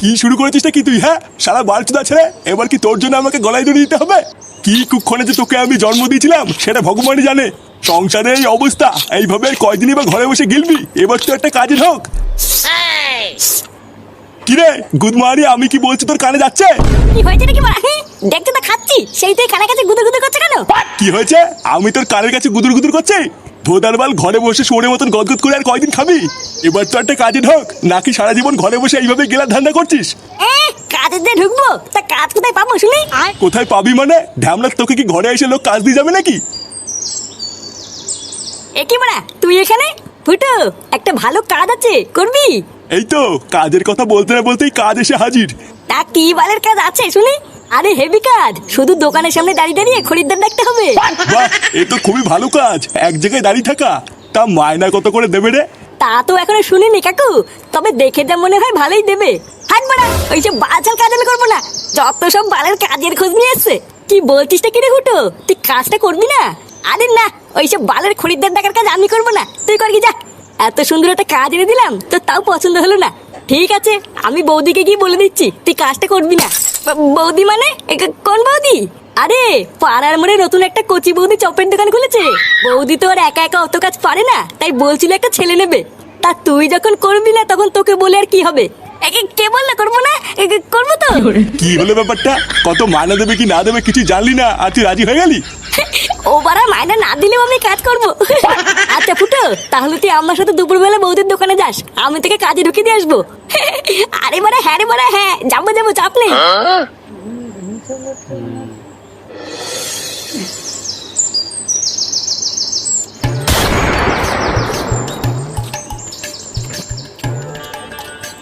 কি শুরু করেছিস কি তুই হ্যাঁ? সারা বালচুদা ছেড়ে এবার কি তোর জন্য আমাকে গলায় দড়ি দিতে হবে? কি কুক্ষণে যে তোকে আমি জন্ম দিয়েছিলাম সেটা ভগবানই জানে। সংসারে এই অবস্থা এইভাবে আর কয়দিনই বা ঘরে বসে গিলবি এবার তো একটা কাজের হোক। কিরে গুদমারি আমি কি বলছি তোর কানে যাচ্ছে? কি হয়েছে নাকি মারা দেখতে তো খাচ্ছি সেই তুই কাছে গুদুর গুদুর করছে কেন? কি হয়েছে? আমি তোর কানের কাছে গুদুর গুদুর করছি? ভোদার বাল ঘরে বসে শোনের মতন গদগদ করে আর কয়দিন খাবি? এবার তো একটা কাজে ঢোক। নাকি সারা জীবন ঘরে বসে এইভাবে গেলার ধান্দা করছিস? দিয়ে ঢুকবো? তা কাজ কোথায় পাবো শুনি? কোথায় পাবি মানে? তোকে কি ঘরে এসে লোক কাজ দিয়ে যাবে নাকি? এ কি মারা তুই এখানে? ফুটো একটা ভালো কাজ আছে করবি? এই তো কাজের কথা বলতে না বলতেই কাজ এসে হাজির। তা কি বালের কাজ আছে শুনি? আরে হেভি কাজ। শুধু দোকানের সামনে দাঁড়িয়ে দাঁড়িয়ে খরিদ্দার দেখতে হবে। বাহ এ তো খুবই ভালো কাজ। এক জায়গায় দাঁড়িয়ে থাকা। তা মায়না কত করে দেবে রে? তা তো এখনও শুনিনি কাকু। তবে দেখে যা মনে হয় ভালোই দেবে। হাট বাড়া ওইসব বাচাল কাজ আমি করব না। যত সব বালের কাজের খোঁজ নিয়ে এসছে। কি বলছিস কি রে হুটো? তুই কাজটা করবি না? আরে না ওইসব বালের খরিদ্দার দেখার কাজ আমি করব না। তুই কর কি যা। এত সুন্দর একটা কাজ এনে দিলাম তো তাও পছন্দ হলো না। ঠিক আছে আমি বৌদিকে গিয়ে বলে দিচ্ছি তুই কাজটা করবি না। বৌদি মানে? কোন বৌদি? আরে, পাড়ার মোড়ে নতুন একটা কচি বৌদি চপের দোকান খুলেছে। বৌদি তো আর একা একা অত কাজ পারে না, তাই বলছিল একটা ছেলে নেবে। তা তুই যখন করবি না, তখন তোকে বলে আর কি হবে? কে বললে? করব না? করব তো। কি হলো ব্যাপারটা? কত মায়না দেবে কি না দেবে কিছু জানলি না? আর তুই রাজি হয়ে গেলি? ও বারা মায়না না দিলেও আমি কাজ করব। আচ্ছা ফুটো তাহলে তুই আমার সাথে দুপুরবেলা বৌদির দোকানে যাস। আমি তোকে কাজে ঢুকিয়ে দিয়ে আসব। আরে বারা হ্যাঁ রে বারা হ্যাঁ। যাব যাব চাপ নেই।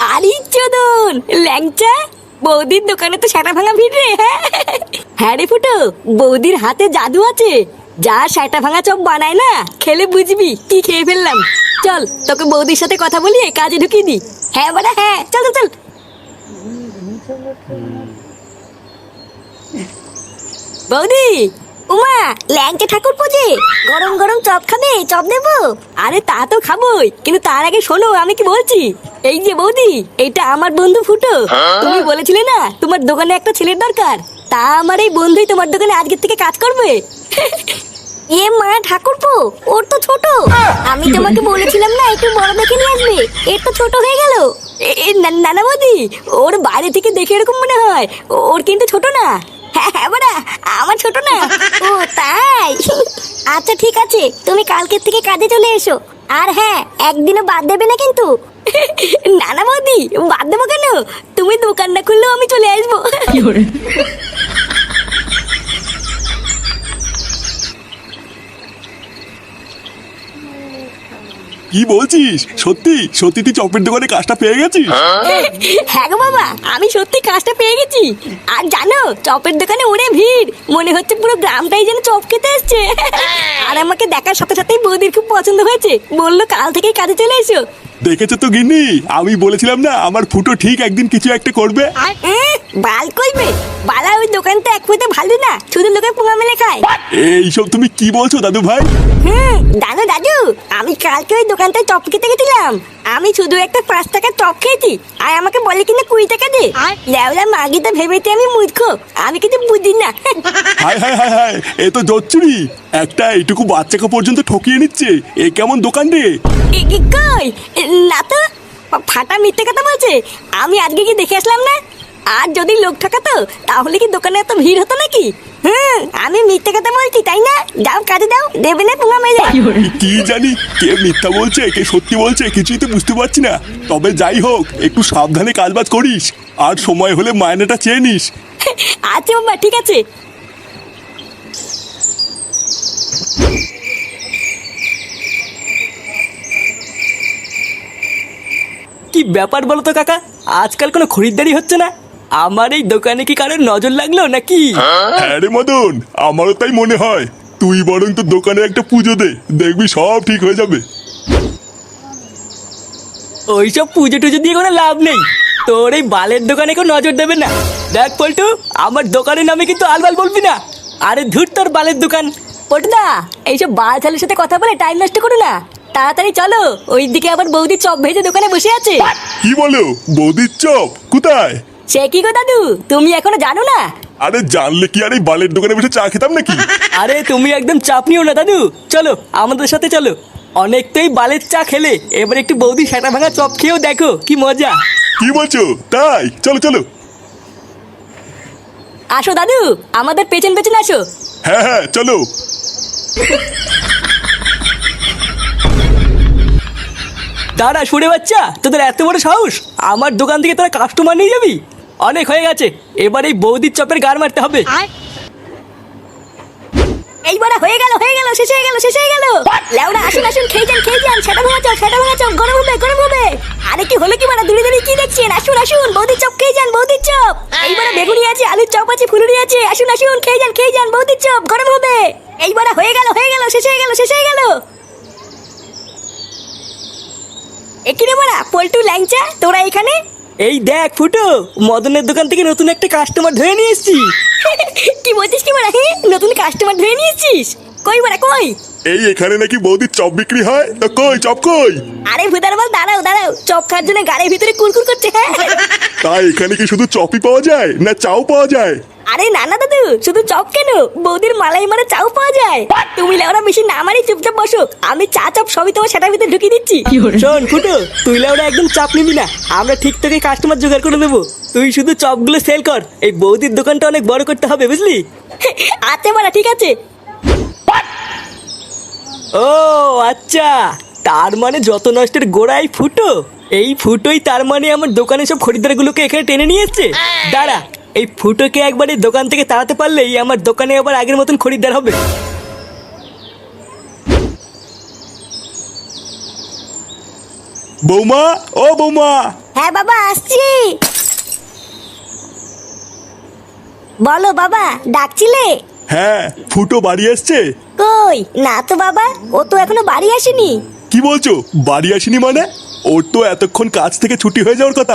আরে চোদন, ল্যাংচা? বৌদির দোকানে তো সাটা ভাঙা ভিড় রে হ্যাঁ? হ্যাঁ রে ফুটো, বৌদির হাতে জাদু আছে। যা সাটা ভাঙা চপ বানায় না, খেলে বুঝবি কি খেয়ে ফেললাম। চল, তোকে বৌদির সাথে কথা বলিয়ে কাজে ঢুকিয়ে দি হ্যাঁ বড়া হ্যাঁ চল চল চল। বৌদি উমা ল্যাংচা ঠাকুর পুজে। গরম গরম চপ খাবে চপ দেবো আরে তা তো খাবোই কিন্তু তার আগে শোনো আমি কি বলছি? এই যে বৌদি এইটা আমার বন্ধু ফুটো। তুমি বলেছিলে না তোমার দোকানে একটা ছেলের দরকার। তা আমার এই বন্ধুই তোমার দোকানে আজকের থেকে কাজ করবে। এ মা ঠাকুরপো ওর তো ছোট। আমি তোমাকে বলেছিলাম না একটু বড় দেখে নিয়ে আসবে। এর তো ছোট হয়ে গেল। এ- এ না- নানা বৌদি ওর বাইরে থেকে দেখে এরকম মনে হয়। ওর কিন্তু ছোট না। হ্যাঁ হ্যাঁ আমার ছোট না। ও, তাই? আচ্ছা ঠিক আছে। তুমি কালকের থেকে কাজে চলে এসো। আর হ্যাঁ একদিনও বাদ দেবে না কিন্তু। না না বৌদি, বাদ দেবো কেন? তুমি দোকান না খুললেও আমি চলে আসব। কি বলছিস? সত্যি? সত্যি তুই চপের দোকানে কাজটা পেয়ে গেছিস? হ্যাঁ গো বাবা, আমি সত্যি কাজটা পেয়ে গেছি। আর জানো, চপের দোকানে ওরে ভিড়। মনে হচ্ছে পুরো গ্রামটাই যেন চপ খেতে এসছে। আর আমাকে দেখার সাথে সাথেই বৌদির খুব পছন্দ হয়েছে। বলল কাল থেকেই কাজে চলে এসো। দেখেছ তো গিন্নি? আমি বলেছিলাম না আমার ফুটো ঠিক একদিন কিছু একটা করবে। এ, বাল কইবে বালা ওই দোকানটা এক পয়সা ভালো না শুধু লোকের পোঙা মেলে খায়। এইসব তুমি কি বলছো দাদু ভাই? হুম দাদু দাদু আমি কালকে ওই দোকানটায় চপ খেতে গেছিলাম। আমি শুধু একটা পাঁচ টাকার চপ খেয়েছি আর আমাকে বলে কিনা কুড়ি টাকা দে। লেওলা মাগিটা ভেবেতে আমি মূর্খ আমি কিছু বুঝি না। হায় হায় হায় হায় এ তো জচ্চুরি একটা এইটুকু বাচ্চাকে পর্যন্ত ঠকিয়ে নিচ্ছে এ কেমন দোকান রে? কই? না তো ফাটা মিথ্যে কথা বলছে। আমি আজকে কি দেখে আসলাম না? আর যদি লোক ঠকাতো তাহলে কি দোকানে এত ভিড় হতো নাকি? হুম আমি মিথ্যে কথা বলছি তাই না? যাও কাজে দাও দেবে না পোঙা মেরে কি জানি কে মিথ্যা বলছে কে সত্যি বলছে কিছুই তো বুঝতে পারছি না। তবে যাই হোক একটু সাবধানে কাজবাজ করিস আর সময় হলে মায়নাটা চেয়ে নিস। আচ্ছা বাবা ঠিক আছে। কি ব্যাপার বলো তো কাকা? আজকাল কোনো খরিদ্দারি হচ্ছে না? আমার এই দোকানে কি কারোর নজর লাগল নাকি? হ্যাঁ রে মদন আমারও তাই মনে হয়। তুই বরং তো দোকানে একটা পুজো দে দেখবি সব ঠিক হয়ে যাবে। ওইসব পুজো টুজো দিয়ে কোনো লাভ নেই। তোর এই বালের দোকানে কেউ নজর দেবে না। দেখ পল্টু আমার দোকানের নামে কিন্তু আলবাল বলবি না। আরে ধুর তোর বালের দোকান। পটুদা এইসব বাল ছালের সাথে কথা বলে টাইম নষ্ট করো না। তাড়াতাড়ি চলো ওই দিকে আবার বৌদি চপ ভেজে দোকানে বসে আছে। কি বলো বৌদির চপ? কোথায়? সে কি গো দাদু তুমি এখনও জানো না? আরে জানলে কি আর এই বালের দোকানে বসে চা খেতাম নাকি? আরে তুমি একদম চাপ নিও না দাদু চলো আমাদের সাথে চলো। অনেকটাই বালের চা খেলে এবার একটু বৌদি সেটা ভাঙা চপ খেয়েও দেখো কি মজা। কি বলছো? তাই? চলো চলো। আসো দাদু আমাদের পেছন পেছন আসো। হ্যাঁ হ্যাঁ চলো। দাঁড়া সরে বাচ্চা তোদের এত বড় সাহস? আমার দোকান থেকে তোরা কাস্টমার নিয়ে যাবি? অনেক হয়ে গেছে এবার এই বৌদির চপের গার মারতে হবে। এইবার হয়ে গেল হয়ে গেল শেষ হয়ে গেল শেষ হয়ে গেল। আসুন আসুন খেয়ে যান খেয়ে যান সেটা সেটা গরম হবে গরম হবে। আরে কি হলো কি মানে দূরে দূরে কি দেখছেন? আসুন আসুন বৌদির চপ খেয়ে যান বৌদির চপ। এইবার বেগুনি আছে আলুর চপ আছে ফুলুরি আছে আসুন আসুন খেয়ে যান খেয়ে যান বৌদির চপ গরম হবে। এইবার হয়ে গেল হয়ে গেল শেষ হয়ে গেল শেষ হয়ে গেল। একিরে মারা পল্টু ল্যাংচা তোরা এখানে? এই দেখ ফুটো মদনের দোকান থেকে নতুন একটা কাস্টমার ধরে নিয়ে এসছি। কি বলছিস কি মারা নতুন কাস্টমার ধরে নিয়েছিস কই মারা কই? এই এখানে নাকি বৌদির চপ বিক্রি হয়? তো কই চপ কই? আরে ভুদার বল দাঁড়াও দাঁড়াও চপ খাওয়ার জন্য গাড়ির ভিতরে কুরকুর করছে হ্যাঁ? তাই এখানে কি শুধু চপই পাওয়া যায় না চাও পাওয়া যায়? আরে না না দাদু শুধু চপ কেন? বৌদির মালাই মারা চাও পাওয়া যায়। তুমি লেওরা বেশি না মারি চুপচাপ বসো। আমি চা চপ সবই তোমার সেটার ভিতরে ঢুকিয়ে দিচ্ছি। শোন ফুটো তুই ওরা একদম চাপ নিবি না। আমরা ঠিক থেকে কাস্টমার জোগাড় করে দেবো। তুই শুধু চপগুলো সেল কর। এই বৌদির দোকানটা অনেক বড় করতে হবে বুঝলি? আচ্ছা মারা ঠিক আছে। ও আচ্ছা। তার মানে যত নষ্টের গোড়াই ফুটো। এই ফুটোই তার মানে আমার দোকানে সব খরিদ্দারগুলোকে এখানে টেনে নিয়ে এসছে। দাঁড়া এই ফুটোকে একবার এই দোকান থেকে তাড়াতে পারলেই আমার দোকানে আবার আগের মতন খরিদ্দার হবে। বৌমা ও বৌমা। হ্যাঁ বাবা আসছি। বলো বাবা ডাকছিলে? হ্যাঁ ফুটো বাড়ি আসছে কই? না তো বাবা ও তো এখনও বাড়ি আসেনি। কি বলছো বাড়ি আসেনি মানে? ওর তো এতক্ষণ কাজ থেকে ছুটি হয়ে যাওয়ার কথা।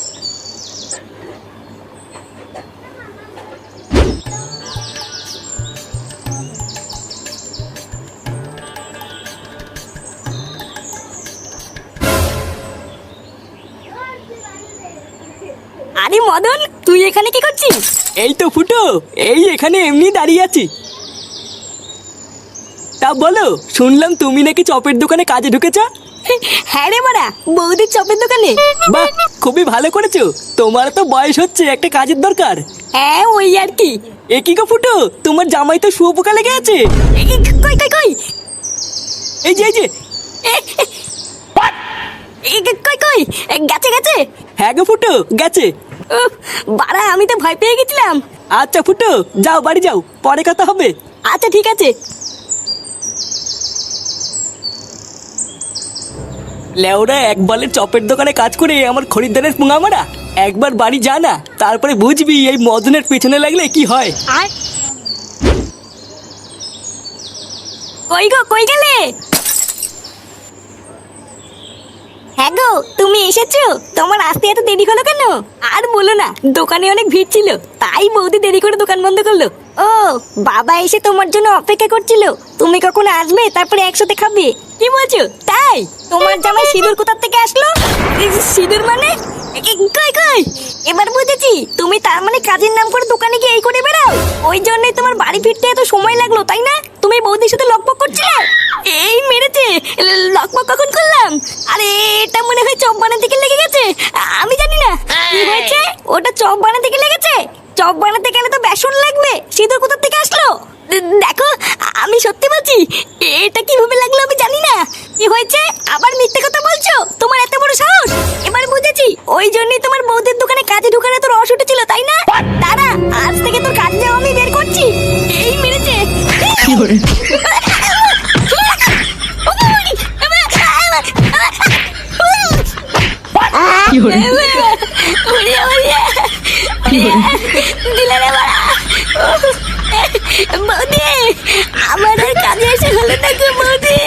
মদন তুই এখানে কি করছিস? এই তো ফুটো এই এখানে এমনি দাঁড়িয়ে আছি। তা বলো শুনলাম তুমি নাকি চপের দোকানে কাজে ঢুকেছ? হ্যাঁ রে মারা বৌদির চপের দোকানে। বাহ খুবই ভালো করেছ। তোমার তো বয়স হচ্ছে একটা কাজের দরকার। হ্যাঁ ওই আর কি। এ কি গো ফুটো তোমার জামাই তো শুয়োপোকা লেগে আছে? কই কই কই? এই যে এই যে। কই কই? গেছে গেছে? হ্যাঁ গো ফুটো গেছে। বাড়া আমি তো ভয় পেয়ে গেছিলাম। আচ্ছা ফুটো যাও বাড়ি যাও পরে কথা হবে। আচ্ছা ঠিক আছে। লেওরা এক বলে চপের দোকানে কাজ করে আমার খরিদ্দারের পুঙা মারা। একবার বাড়ি যা না তারপরে বুঝবি এই মদনের পেছনে লাগলে কি হয়। কই গো কই গেলে? হ্যাঁ গো তুমি এসেছ? তোমার আসতে এত দেরি হলো কেন? আর বলো না, দোকানে অনেক ভিড় ছিল, তাই বৌদি দেরি করে দোকান বন্ধ করল। ও, বাবা এসে তোমার জন্য অপেক্ষা করছিল। তুমি কখন আসবে, তারপরে একসাথে খাবে? কি বলছো? তাই? তোমার জামাই সিঁদুর কোথার থেকে আসলো? সিঁদুর মানে? কই কই? এবার বুঝেছি তুমি তার মানে কাজের নাম করে দোকানে গিয়ে এই করে বেড়াও। ওই জন্যই তোমার বাড়ি ফিরতে এত সময় লাগল তাই না? তুমি বৌদির সাথে লকপক করছিলে? এই মেরেছে লকপক কখন করলাম? আরে এটা মনে হয় চপ বানাতে গিয়ে লেগে গেছে। আমি জানি না কি হয়েছে? ওটা চপ বানাতে গিয়ে লেগেছে? চপ বানাতে গেলে তো বেসন লাগবে সিঁদুর কোথা থেকে আসলো? দেখো আমি সত্যি বলছি এটা কীভাবে লাগল আমি জানি না। কি হয়েছে? আবার মিথ্যে কথা বলছো? তোমার এত বড় সাহস? এবার বুঝেছি ওই জন্যই তোমার বৌদির বৌদি আমার আর কাজে এসে হলো না গো বৌদি